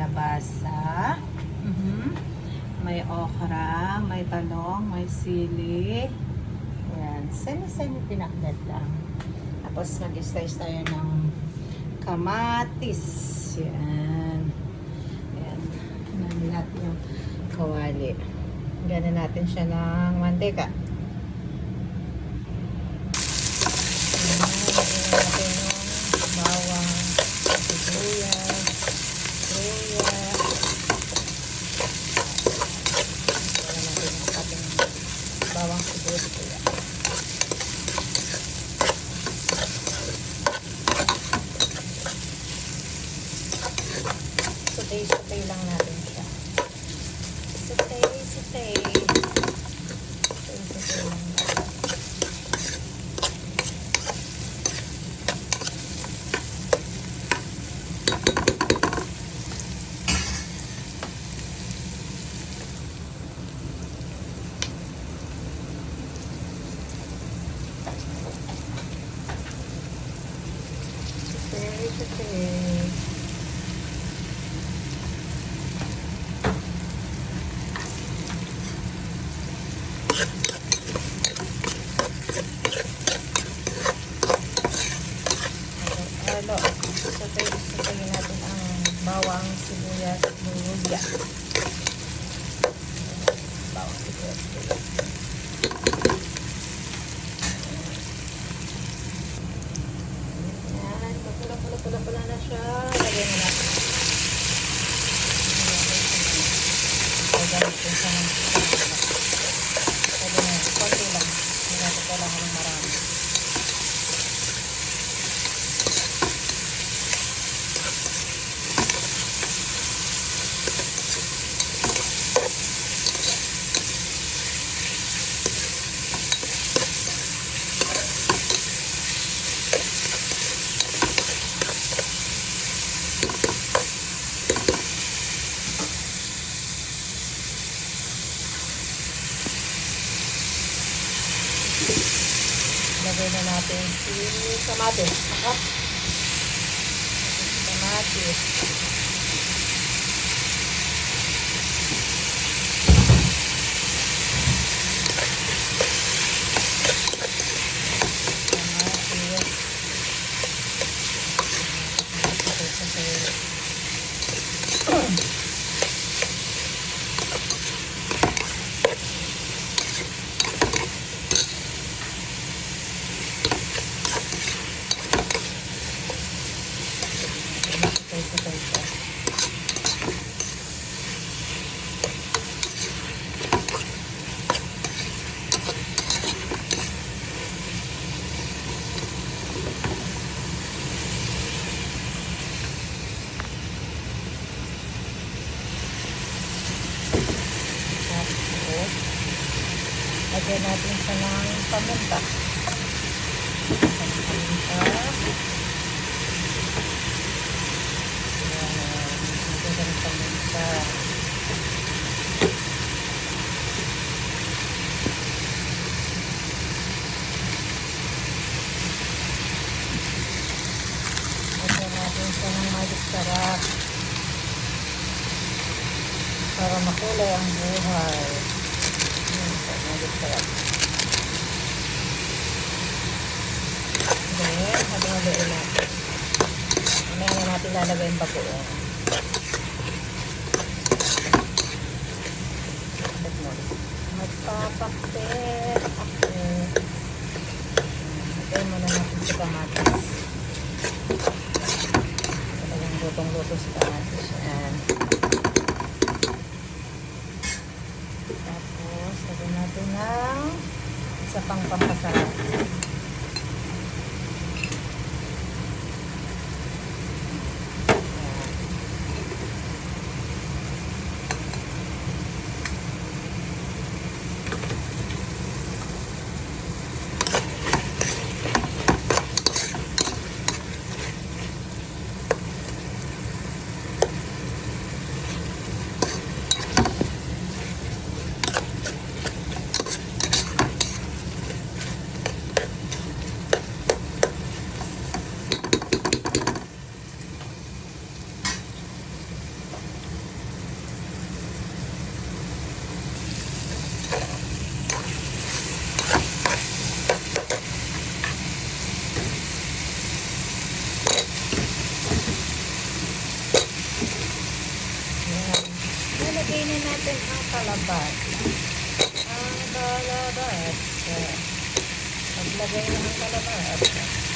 kalabasa. Mm -hmm. May okra, may talong, may sili. Ayan. Semi-semi pinakdat lang. Tapos mag-slice tayo ng kamatis. Ayan. Ayan. Namin yung kawali. Gana natin siya ng mantika. Ano, sutay, sutay natin ang bawang, sibuyas, luya. Bawang, sibuyas, luya. Yan, pula-pula-pula-pula na siya. Lagyan na natin. Lagyan natin siya ng Lagyan na, konti lang. Hindi natin kailangan ng marami. Lagay na natin si kamatis. Kamatis. Kamatis. Sutay-sutay siya. Tapos, lagyan natin siya ng paminta. Paminta. Ayan, paminta. Lagyan natin siya ng magic sarap. Para makulay ang buhay. Ayan po, magic sarap. Then, habang haluin natin. Mamaya na natin lalagay yung bagoong. Magpapakit ako. Lagay muna natin sa kamatis. Talagang lutong-luto sa kamatis. Ayan. Tapos, lagyan natin ng isa pang pampasarap. Kainin natin ang kalabat. Ang kalabat. Paglagay na ang kalabat.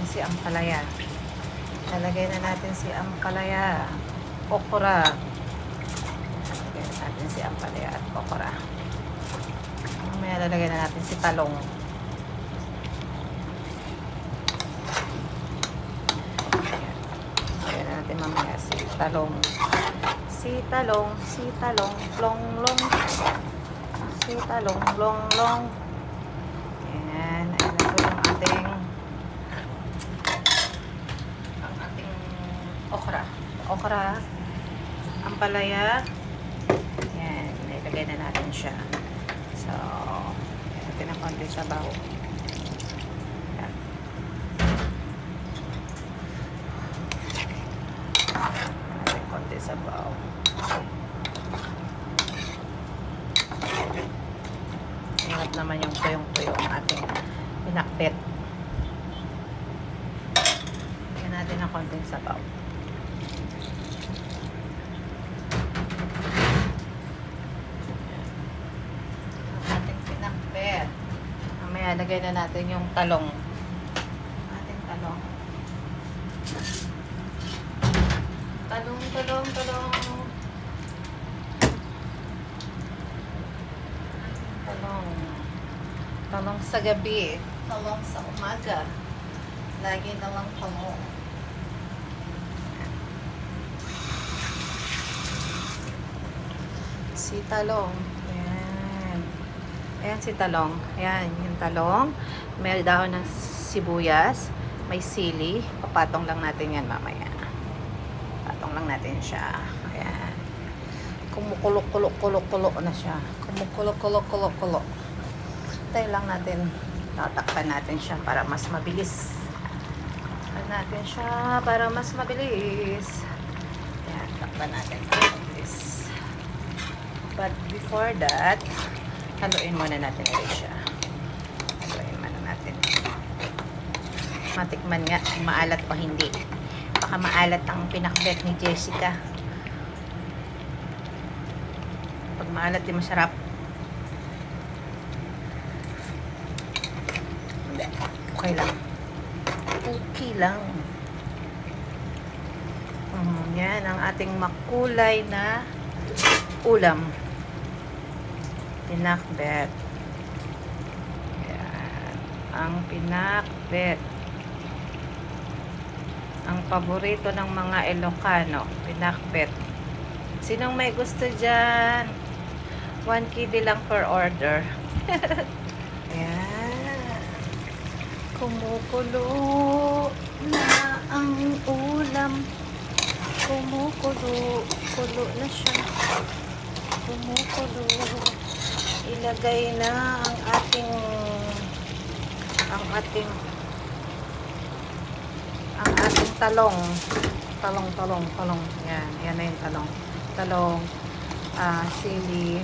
Natin si Ampalaya. Lalagay na natin si Ampalaya. Okra. Lagay na natin si Ampalaya at okra. Mamaya lalagay na natin si Talong. Ayan. Lagay na natin mamaya si Talong. Si Talong, si Talong, long long. Si Talong, long long. Ayan, ayan na po yung ating ang ating okra. Okra, ang palaya. Ayan, nilagay na natin siya. So, natin ng konti sabaw. Ayan natin konti sabaw. Ingat naman yung tuyong-tuyo ng ating pinakbet. Lagyan natin ng konting sabaw. Ang ating pinakbet. Mamaya lagay na natin yung talong. Ating talong. Talong, talong, talong. Talong. Talong sa gabi. Talong sa umaga. Lagi na lang talong. Si talong. Ayan. Si talong. Ayan, yung talong. May dahon ng sibuyas. May sili. Papatong lang natin yan mamaya. Patong lang natin siya. Ayan. Kumukulok-kulok-kulok-kulok na siya. Kumukulok-kulok-kulok-kulok. Tayo lang natin. Tatakpan natin siya para mas mabilis. Takpan natin siya para mas mabilis. Ayan, takpan natin. But before that, haluin muna natin ulit siya. Haluin muna natin. Matikman nga, kung maalat o hindi. Baka maalat ang pinakbet ni Jessica. Pag maalat, di masarap. Hindi. Okay lang. Okay lang. Mm, yan ang ating makulay na ulam. Pinakbet. Yan. Ang pinakbet. Ang paborito ng mga Ilocano, pinakbet. Sinong may gusto dyan? 1 kg lang per order. Ayan. Kumukulo na ang ulam. Kumukulo. Kulo na siya. Kumukulo. Ilagay na ang ating ang ating ang ating talong. Talong, talong, talong. Yan. Yan na yung talong. Talong. ah sili.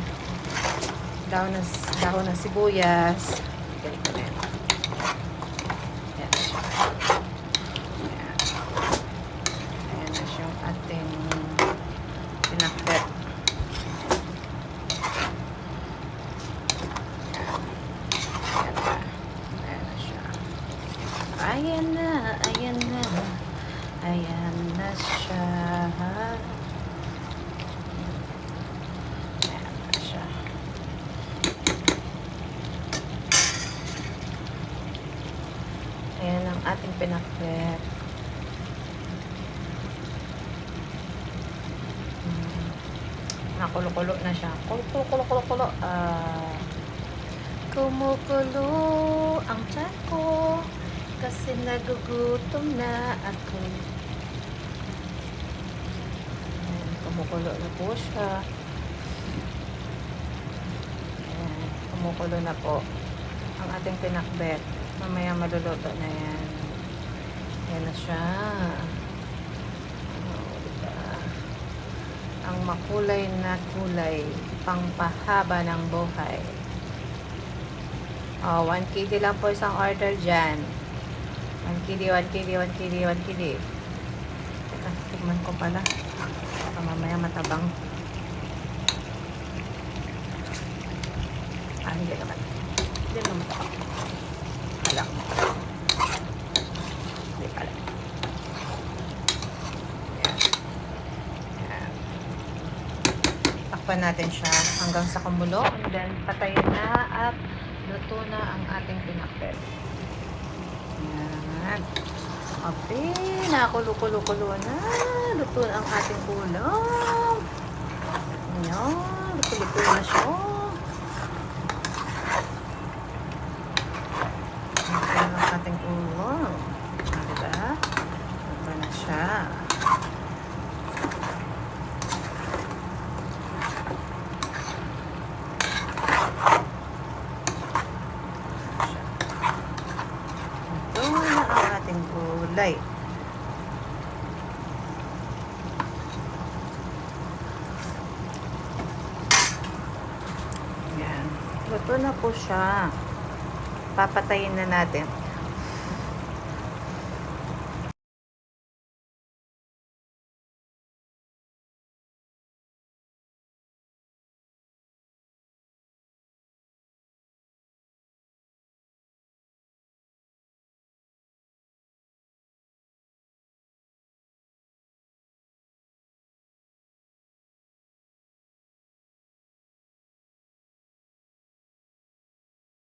Dahon ng, dahon ng sibuyas. Ganito na yan. Yan na siya. Yan. Ayan na siya yung ating pinakbet. Ayan na. Ayan na siya. Ayan na, ayan na. Ayan na siya. Ayan na siya. Ayan ang ating pinakbet. Mm. Nakulo-kulo na siya. Kulo, kulo, kulo, kulo. Ah. Kumukulo ang tiyan ko kasi nagugutom na ako. Ayan, kumukulo na po siya. Ayan, kumukulo na po ang ating pinakbet. Mamaya maluluto na yan. Yan na siya. Oh, diba? Ang makulay na kulay, pangpahaba ng buhay. Oh, 1 kg lang po isang order dyan. 1 kg, 1 kg, 1 kg, 1 kg. Teka, tigman ko pala. Baka mamaya matabang. Ah, hindi naman. Hindi naman matabang. Wala. Hindi pala. Yan. Yan. Takpan natin siya hanggang sa kumulo. And then, patayin na at luto na ang ating pinakbet. Yan. Okay, nakulo-kulo-kulo na. Luto na ang ating ulam. Yan, luto-luto na siya. Luto na ang ating ulam. Diba? Luto na siya. Ito na ang ating gulay. Yan. Luto na po siya. Papatayin na natin.